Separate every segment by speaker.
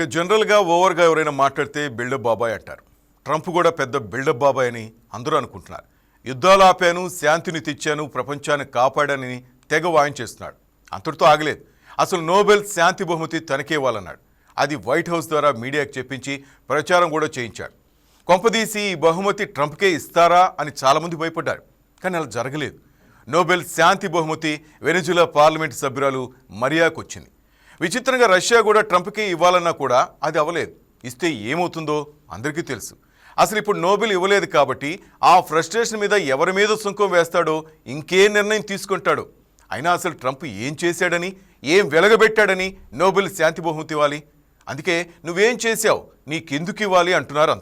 Speaker 1: ఇక జనరల్గా ఓవర్గా ఎవరైనా మాట్లాడితే బిల్డప్ బాబాయ్ అంటారు. ట్రంప్ కూడా పెద్ద బిల్డప్ బాబాయ్ అని అందరూ అనుకుంటున్నారు. యుద్ధాలు ఆపాను శాంతిని తెచ్చాను ప్రపంచాన్ని కాపాడానని తెగ వాయించేస్తున్నాడు అంతటితో ఆగలేదు. అసలు నోబెల్ శాంతి బహుమతి తనకే ఇవ్వాలన్నాడు. అది వైట్ హౌస్ ద్వారా మీడియాకు చెప్పించి ప్రచారం కూడా చేయించాడు. కొంపదీసి ఈ బహుమతి ట్రంప్కే ఇస్తారా అని చాలామంది భయపడ్డారు. కానీ అలా జరగలేదు. నోబెల్ శాంతి బహుమతి వెనిజులా పార్లమెంటు సభ్యురాలు మరియాకు వచ్చింది విచిత్రంగా రష్యా కూడా ట్రంప్కి ఇవ్వాలన్నా కూడా అది అవ్వలేదు. ఇస్తే ఏమవుతుందో అందరికీ తెలుసు. అసలు ఇప్పుడు నోబెల్ ఇవ్వలేదు కాబట్టి ఆ ఫ్రస్ట్రేషన్ మీద ఎవరి మీద సుంకం వేస్తాడో ఇంకే నిర్ణయం తీసుకుంటాడో. అయినా అసలు ట్రంప్ ఏం చేశాడని ఏం వెలగబెట్టాడని నోబెల్ శాంతి బహుమతి ఇవ్వాలి. అందుకే నువ్వేం చేశావు? నీకెందుకు ఇవ్వాలి అంటున్నారు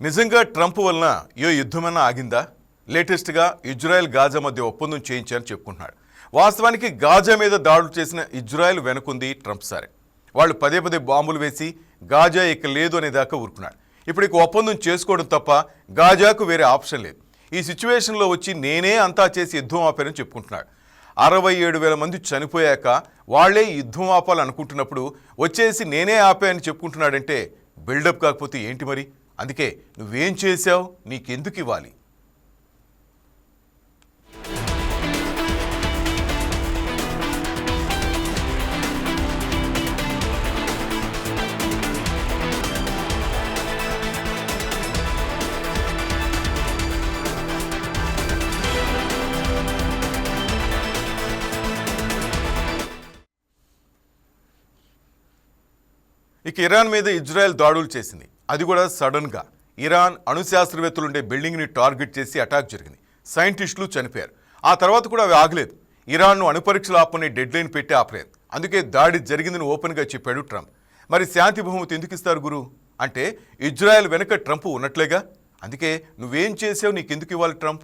Speaker 1: నిజంగా ట్రంప్ వలన ఏ యుద్ధమైనా ఆగిందా? లేటెస్ట్గా ఇజ్రాయెల్ గాజా మధ్య ఒప్పందం చేయించారని చెప్పుకుంటున్నాడు. వాస్తవానికి గాజా మీద దాడులు చేసిన ఇజ్రాయెల్ వెనుకుంది ట్రంప్ సరే. వాళ్ళు పదే పదే బాంబులు వేసి గాజా ఇక లేదు అనేదాకా ఊరుకున్నాడు. ఇప్పుడు ఇక ఒప్పందం చేసుకోవడం తప్ప గాజాకు వేరే ఆప్షన్ లేదు. ఈ సిచ్యువేషన్లో వచ్చి నేనే అంతా చేసి యుద్ధం ఆపానని చెప్పుకుంటున్నాడు. అరవై ఏడు వేల మంది చనిపోయాక వాళ్ళే యుద్ధం ఆపాలనుకుంటున్నప్పుడు వచ్చేసి నేనే ఆపాయని చెప్పుకుంటున్నాడంటే బిల్డప్ కాకపోతే ఏంటి మరి? అందుకే నువ్వేం చేశావు నీకెందుకు ఇవ్వాలి? ఇక ఇరాన్ మీద ఇజ్రాయెల్ దాడులు చేసింది. అది కూడా సడన్గా. ఇరాన్ అణు శాస్త్రవేత్తలుండే బిల్డింగ్ని టార్గెట్ చేసి అటాక్ జరిగింది. సైంటిస్టులు చనిపోయారు. ఆ తర్వాత కూడా అవి ఆగలేదు. ఇరాన్ను అణుపరీక్షలు ఆపని డెడ్లైన్ పెట్టి ఆపలేదు. అందుకే దాడి జరిగిందని ఓపెన్గా చెప్పాడు ట్రంప్. మరి శాంతి బహుమతి ఎందుకు ఇస్తారు గురు? అంటే ఇజ్రాయెల్ వెనక ట్రంప్ ఉన్నట్లేగా? అందుకే నువ్వేం చేసావు నీకెందుకు ఇవ్వాలి ట్రంప్?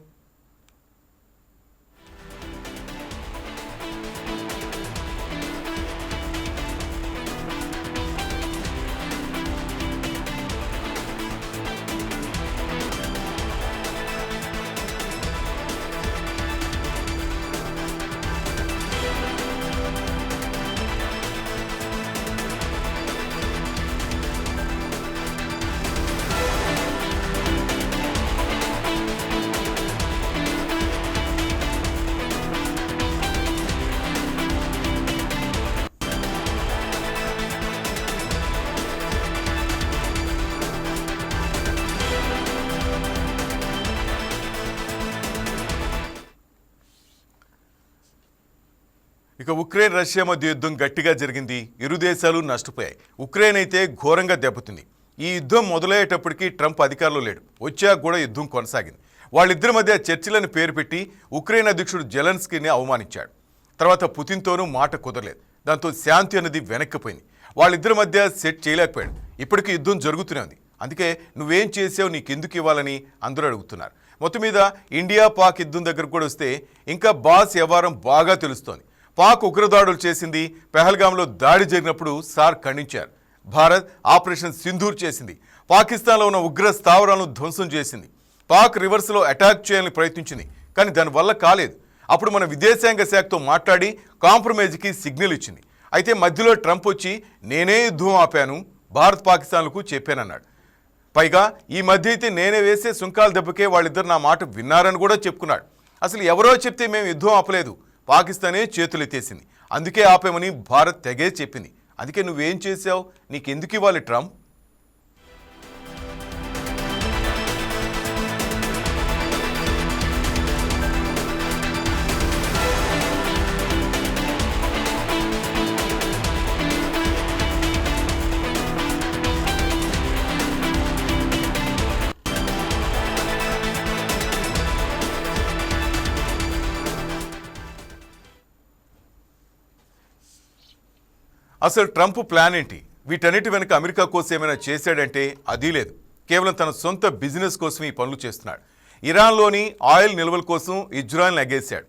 Speaker 1: ఇక ఉక్రెయిన్ రష్యా మధ్య యుద్ధం గట్టిగా జరిగింది. ఇరు దేశాలు నష్టపోయాయి. ఉక్రెయిన్ అయితే ఘోరంగా దెబ్బతింది. ఈ యుద్ధం మొదలయ్యేటప్పటికి ట్రంప్ అధికారంలో లేడు. వచ్చాక కూడా యుద్ధం కొనసాగింది. వాళ్ళిద్దరి మధ్య చర్చలను పేరు పెట్టి ఉక్రెయిన్ అధ్యక్షుడు జెలెన్స్కీని అవమానించాడు. తర్వాత పుతిన్తోనూ మాట కుదరలేదు. దాంతో శాంతి అనేది వెనక్కిపోయింది. వాళ్ళిద్దరి మధ్య సెట్ చేయలేకపోయాడు. ఇప్పటికీ యుద్ధం జరుగుతూనే ఉంది. అందుకే నువ్వేం చేసావు నీకెందుకు ఇవ్వాలని అందరూ అడుగుతున్నారు. మొత్తం మీద ఇండియా పాక్ యుద్ధం దగ్గర కూడా వస్తే ఇంకా బాస్ వ్యవహారం బాగా తెలుస్తోంది. పాక్ ఉగ్రదాడులు చేసింది పెహల్గాంలో దాడి జరిగినప్పుడు సార్ ఖండించారు. భారత్ ఆపరేషన్ సింధూర్ చేసింది. పాకిస్తాన్లో ఉన్న ఉగ్ర స్థావరాలను ధ్వంసం చేసింది. పాక్ రివర్స్లో అటాక్ చేయాలని ప్రయత్నించింది కానీ దానివల్ల కాలేదు. అప్పుడు మన విదేశాంగ శాఖతో మాట్లాడి కాంప్రమైజ్కి సిగ్నల్ ఇచ్చింది. అయితే మధ్యలో ట్రంప్ వచ్చి నేనే యుద్ధం ఆపాను భారత్ పాకిస్తాన్లకు చెప్పానన్నాడు. పైగా ఈ మధ్య అయితే నేనే వేసే సుంకాల దెబ్బకే వాళ్ళిద్దరు నా మాట విన్నారని కూడా చెప్పుకున్నాడు. అసలు ఎవరో చెప్తే మేము యుద్ధం ఆపలేదు. పాకిస్తానే చేతులెత్తేసింది అందుకే ఆపేమని భారత్ తెగే చెప్పింది. అందుకే నువ్వేం చేసావు నీకెందుకు ఇవ్వాలి ట్రంప్? అసలు ట్రంప్ ప్లాన్ ఏంటి? వీటన్నిటి వెనుక అమెరికా కోసం ఏమైనా చేశాడంటే అది లేదు. కేవలం తన సొంత బిజినెస్ కోసం ఈ పనులు చేస్తున్నాడు. ఇరాన్లోని ఆయిల్ నిల్వల కోసం ఇజ్రాయెల్ని ఎగేశాడు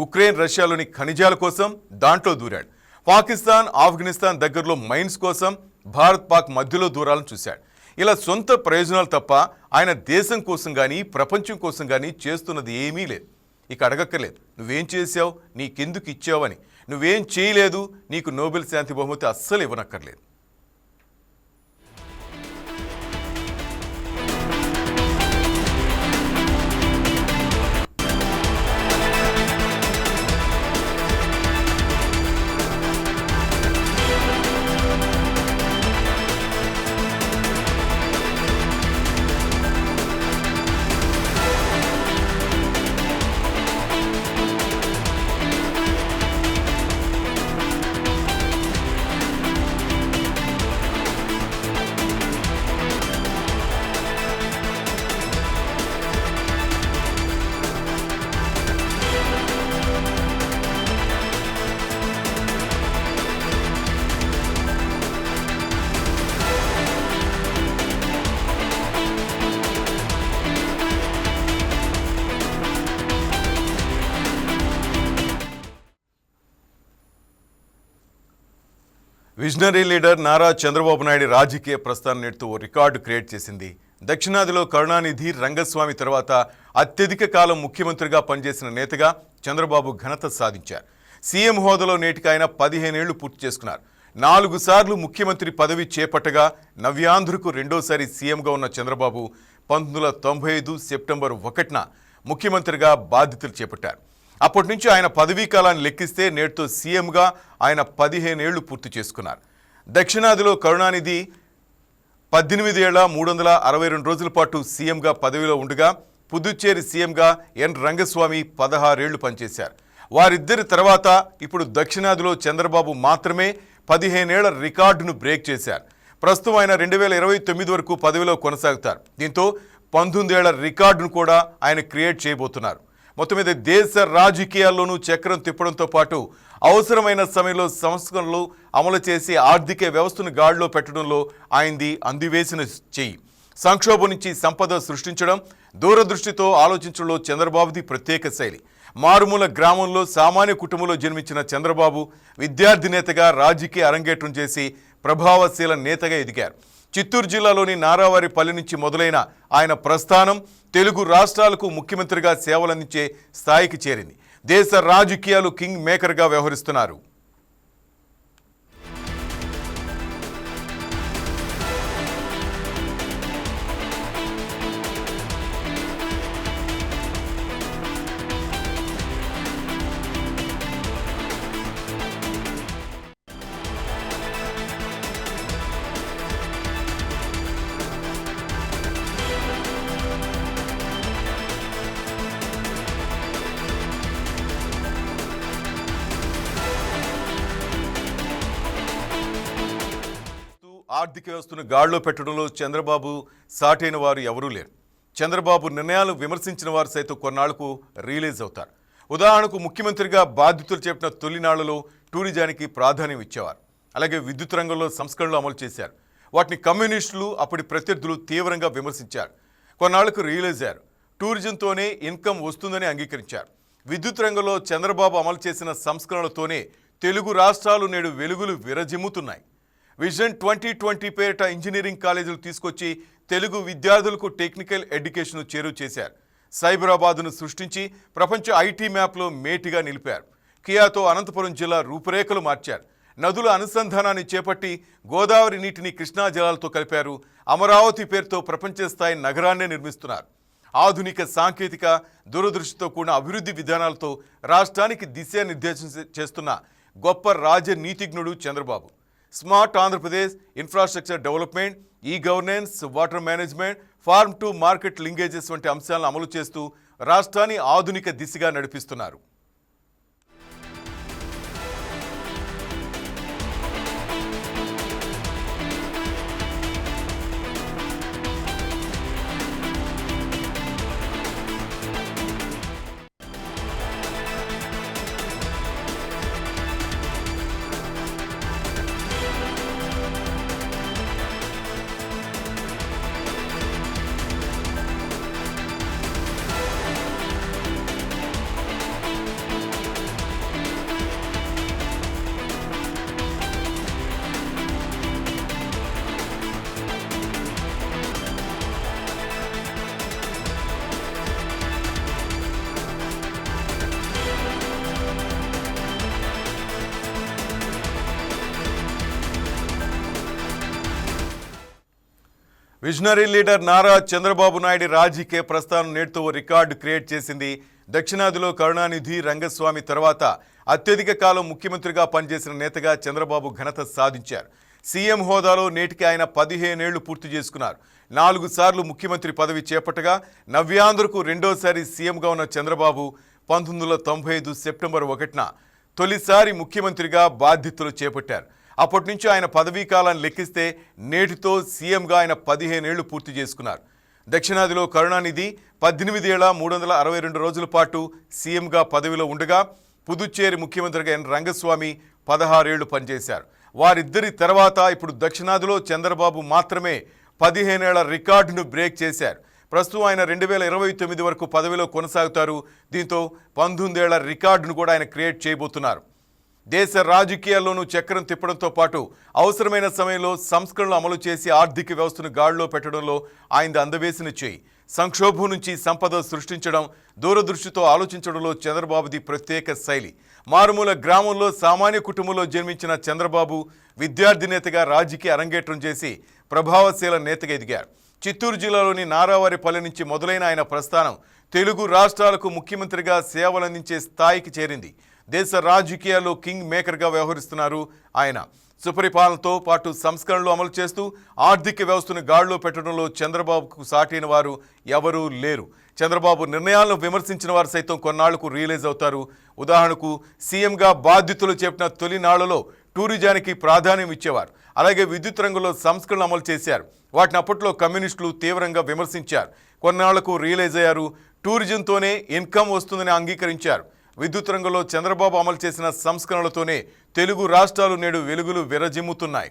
Speaker 1: ఉక్రెయిన్ రష్యాలోని ఖనిజాల కోసం దాంట్లో దూరాడు. పాకిస్తాన్ ఆఫ్ఘనిస్తాన్ దగ్గరలో మైన్స్ కోసం భారత్ పాక్ మధ్యలో దూరాలను చూశాడు. ఇలా సొంత ప్రయోజనాలు తప్ప ఆయన దేశం కోసం కానీ ప్రపంచం కోసం కానీ చేస్తున్నది ఏమీ లేదు. ఇక అడగక్కర్లేదు. నువ్వేం చేసావు నీకెందుకు ఇచ్చావని. నువ్వేం చేయలేదు నీకు నోబెల్ శాంతి బహుమతి అస్సలు ఇవ్వనక్కర్లేదు. విజనరీ లీడర్ నారా చంద్రబాబు నాయుడు రాజకీయ ప్రస్థానం నేడుతూ ఓ రికార్డు క్రియేట్ చేసింది. దక్షిణాదిలో కరుణానిధి రంగస్వామి తర్వాత అత్యధిక కాలం ముఖ్యమంత్రిగా పనిచేసిన నేతగా చంద్రబాబు ఘనత సాధించారు. సీఎం హోదాలో నేటికి ఆయన పదిహేనేళ్ళు పూర్తి చేసుకున్నారు. నాలుగు సార్లు ముఖ్యమంత్రి పదవి చేపట్టగా నవ్యాంధ్రకు రెండోసారి సీఎంగా ఉన్న చంద్రబాబు పంతొమ్మిది వందల తొంభై ఐదు సెప్టెంబర్ ఒకటిన ముఖ్యమంత్రిగా బాధ్యతలు చేపట్టారు. అప్పటి నుంచి ఆయన పదవీ కాలాన్ని లెక్కిస్తే నేటితో సీఎంగా ఆయన పదిహేనేళ్ళు పూర్తి చేసుకున్నారు. దక్షిణాదిలో కరుణానిధి పద్దెనిమిది ఏళ్ళ మూడు వందల అరవై రెండు రోజుల పాటు సీఎంగా పదవిలో ఉండగా పుదుచ్చేరి సీఎంగా ఎన్. రంగస్వామి పదహారేళ్ళు పనిచేశారు. వారిద్దరి తర్వాత ఇప్పుడు దక్షిణాదిలో చంద్రబాబు మాత్రమే పదిహేనేళ్ళ రికార్డును బ్రేక్ చేశారు. ప్రస్తుతం ఆయన రెండు వేల ఇరవై తొమ్మిది వరకు పదవిలో కొనసాగుతారు. దీంతో పంతొమ్మిదేళ్ళ రికార్డును కూడా ఆయన క్రియేట్ చేయబోతున్నారు. మొత్తం మీద దేశ రాజకీయాల్లోనూ చక్రం తిప్పడంతో పాటు అవసరమైన సమయంలో సంస్కరణలు అమలు చేసి ఆర్థిక వ్యవస్థను గాడిలో పెట్టడంలో ఆయనది అందివేసిన చెయ్యి సంక్షోభం నుంచి సంపద సృష్టించడం దూరదృష్టితో ఆలోచించడంలో చంద్రబాబుది ప్రత్యేక శైలి. మారుమూల గ్రామంలో సామాన్య కుటుంబంలో జన్మించిన చంద్రబాబు విద్యార్థి నేతగా రాజకీయ అరంగేట్రం చేసి ప్రభావశీల నేతగా ఎదిగారు. చిత్తూరు జిల్లాలోని నారావారిపల్లి నుంచి మొదలైన ఆయన ప్రస్థానం తెలుగు రాష్ట్రాలకు ముఖ్యమంత్రిగా సేవలందించే స్థాయికి చేరింది. దేశ రాజకీయాలు కింగ్ మేకర్గా వ్యవహరిస్తున్నారు. ఆర్థిక వ్యవస్థను గాడిలో పెట్టడంలో చంద్రబాబు సాటైన వారు ఎవరూ లేరు. చంద్రబాబు నిర్ణయాలు విమర్శించిన వారు సైతం కొన్నాళ్ళకు రిలీజ్ అవుతారు. ఉదాహరణకు ముఖ్యమంత్రిగా బాధ్యతలు చెప్పిన తొలినాళ్ళలో టూరిజానికి ప్రాధాన్యం ఇచ్చేవారు. అలాగే విద్యుత్ రంగంలో సంస్కరణలు అమలు చేశారు. వాటిని కమ్యూనిస్టులు అప్పటి ప్రత్యర్థులు తీవ్రంగా విమర్శించారు. కొన్నాళ్ళకు రియలైజ్ అయ్యారు. టూరిజంతోనే ఇన్కమ్ వస్తుందని అంగీకరించారు. విద్యుత్ రంగంలో చంద్రబాబు అమలు చేసిన సంస్కరణలతోనే తెలుగు రాష్ట్రాలు నేడు వెలుగులు విరజిమ్ముతున్నాయి. విజన్ ట్వంటీ ట్వంటీ పేరిట ఇంజనీరింగ్ కాలేజీలు తీసుకొచ్చి తెలుగు విద్యార్థులకు టెక్నికల్ ఎడ్యుకేషన్ను చేరువ చేశారు. సైబరాబాద్ను సృష్టించి ప్రపంచ ఐటీ మ్యాప్లో మేటిగా నిలిపారు. కియాతో అనంతపురం జిల్లా రూపురేఖలు మార్చారు. నదుల అనుసంధానాన్ని చేపట్టి గోదావరి నీటిని కృష్ణా జలాలతో కలిపారు. అమరావతి పేరుతో ప్రపంచ స్థాయి నగరాన్నే నిర్మిస్తున్నారు. ఆధునిక సాంకేతిక దూరదృష్టితో కూడిన అభివృద్ధి విధానాలతో రాష్ట్రానికి దిశానిర్దేశం చేస్తున్న గొప్ప రాజనీతిజ్ఞుడు Chandrababu. Smart Andhra Pradesh infrastructure development e governance water management farm to market linkages వంటి అంశాలను అమలు చేస్తూ రాష్ట్రాన్ని ఆధునిక దిశగా నడిపిస్తున్నారు. విజనరీ లీడర్ నారా చంద్రబాబు నాయుడు రాజకీయ ప్రస్థానం నేటితో ఓ రికార్డు క్రియేట్ చేసింది. దక్షిణాదిలో కరుణానిధి రంగస్వామి తర్వాత అత్యధిక కాలం ముఖ్యమంత్రిగా పనిచేసిన నేతగా చంద్రబాబు ఘనత సాధించారు. సీఎం హోదాలో నేటికి ఆయన పదిహేనేళ్ళు పూర్తి చేసుకున్నారు. నాలుగు సార్లు ముఖ్యమంత్రి పదవి చేపట్టగా నవ్యాంధ్రకు రెండోసారి సీఎంగా ఉన్న చంద్రబాబు పంతొమ్మిది వందల తొంభై ఐదు సెప్టెంబర్ ఒకటిన తొలిసారి ముఖ్యమంత్రిగా బాధ్యతలు చేపట్టారు. అప్పటి నుంచి ఆయన పదవీ కాలాన్ని లెక్కిస్తే నేటితో సీఎంగా ఆయన పదిహేనేళ్ళు పూర్తి చేసుకున్నారు. దక్షిణాదిలో కరుణానిధి పద్దెనిమిది ఏళ్ళ మూడు వందల అరవై రెండు రోజుల పాటు సీఎంగా పదవిలో ఉండగా పుదుచ్చేరి ముఖ్యమంత్రిగా ఎన్ రంగస్వామి పదహారేళ్ళు పనిచేశారు. వారిద్దరి తర్వాత ఇప్పుడు దక్షిణాదిలో చంద్రబాబు మాత్రమే పదిహేనేళ్ళ రికార్డును బ్రేక్ చేశారు. ప్రస్తుతం ఆయన రెండు వేల ఇరవై తొమ్మిది వరకు పదవిలో కొనసాగుతారు. దీంతో పంతొమ్మిదేళ్ళ రికార్డును కూడా ఆయన క్రియేట్ చేయబోతున్నారు. దేశ రాజకీయాల్లోనూ చక్రం తిప్పడంతో పాటు అవసరమైన సమయంలో సంస్కరణలు అమలు చేసి ఆర్థిక వ్యవస్థను గాడిలో పెట్టడంలో ఆయన అందవేసిన చేయి. సంక్షోభం నుంచి సంపద సృష్టించడం దూరదృష్టితో ఆలోచించడంలో చంద్రబాబుది ప్రత్యేక శైలి. మారుమూల గ్రామంలో సామాన్య కుటుంబంలో జన్మించిన చంద్రబాబు విద్యార్థి నేతగా రాజకీయ అరంగేట్రం చేసి ప్రభావశీల నేతగా ఎదిగారు. చిత్తూరు జిల్లాలోని నారావారిపల్లి నుంచి మొదలైన ఆయన ప్రస్థానం తెలుగు రాష్ట్రాలకు ముఖ్యమంత్రిగా సేవలందించే స్థాయికి చేరింది. దేశ రాజకీయాల్లో కింగ్ మేకర్గా వ్యవహరిస్తున్నారు ఆయన. సుపరిపాలనతో పాటు సంస్కరణలు అమలు చేస్తూ ఆర్థిక వ్యవస్థను గాడిలో పెట్టడంలో చంద్రబాబుకు సాటిన వారు ఎవరూ లేరు. చంద్రబాబు నిర్ణయాలను విమర్శించిన వారు సైతం కొన్నాళ్ళకు రియలైజ్ అవుతారు. ఉదాహరణకు సీఎంగా బాధ్యతలు చెప్పిన తొలినాళ్ళలో టూరిజానికి ప్రాధాన్యం ఇచ్చేవారు. అలాగే విద్యుత్ రంగంలో సంస్కరణలు అమలు చేశారు. వాటిని అప్పట్లో కమ్యూనిస్టులు తీవ్రంగా విమర్శించారు. కొన్నాళ్ళకు రియలైజ్ అయ్యారు. టూరిజంతోనే ఇన్కమ్ వస్తుందని అంగీకరించారు. విద్యుత్ రంగంలో చంద్రబాబు అమలు చేసిన సంస్కరణలతోనే తెలుగు రాష్ట్రాలు నేడు వెలుగులు విరజిమ్ముతున్నాయి.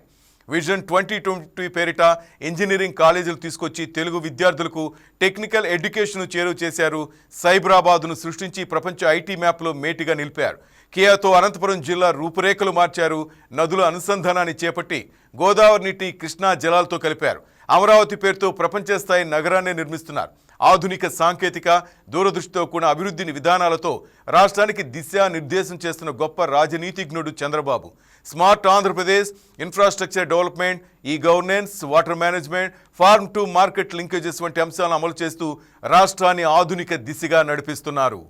Speaker 1: విజన్ ట్వంటీ ట్వంటీ పేరిట ఇంజనీరింగ్ కాలేజీలు తీసుకొచ్చి తెలుగు విద్యార్థులకు టెక్నికల్ ఎడ్యుకేషన్ చేరువ చేశారు. సైబరాబాద్ను సృష్టించి ప్రపంచ ఐటీ మ్యాప్లో మేటిగా నిలిపారు. కియాతో అనంతపురం జిల్లా రూపురేఖలు మార్చారు. నదుల అనుసంధానాన్ని చేపట్టి గోదావరి నీటి కృష్ణా జలాలతో కలిపారు. అమరావతి పేరుతో ప్రపంచ స్థాయి నగరాన్ని నిర్మిస్తున్నారు. ఆధునిక సాంకేతిక దూరదృష్టితో కూడిన అభివృద్ధిని విధానాలతో రాష్ట్రానికి దిశా నిర్దేశం చేస్తున్న గొప్ప రాజనీతిజ్ఞుడు Chandrababu. Smart Andhra Pradesh infrastructure development e governance water management farm to market linkages వంటి అంశాలను అమలు చేస్తూ రాష్ట్రాన్ని ఆధునిక దిశగా నడిపిస్తున్నారు.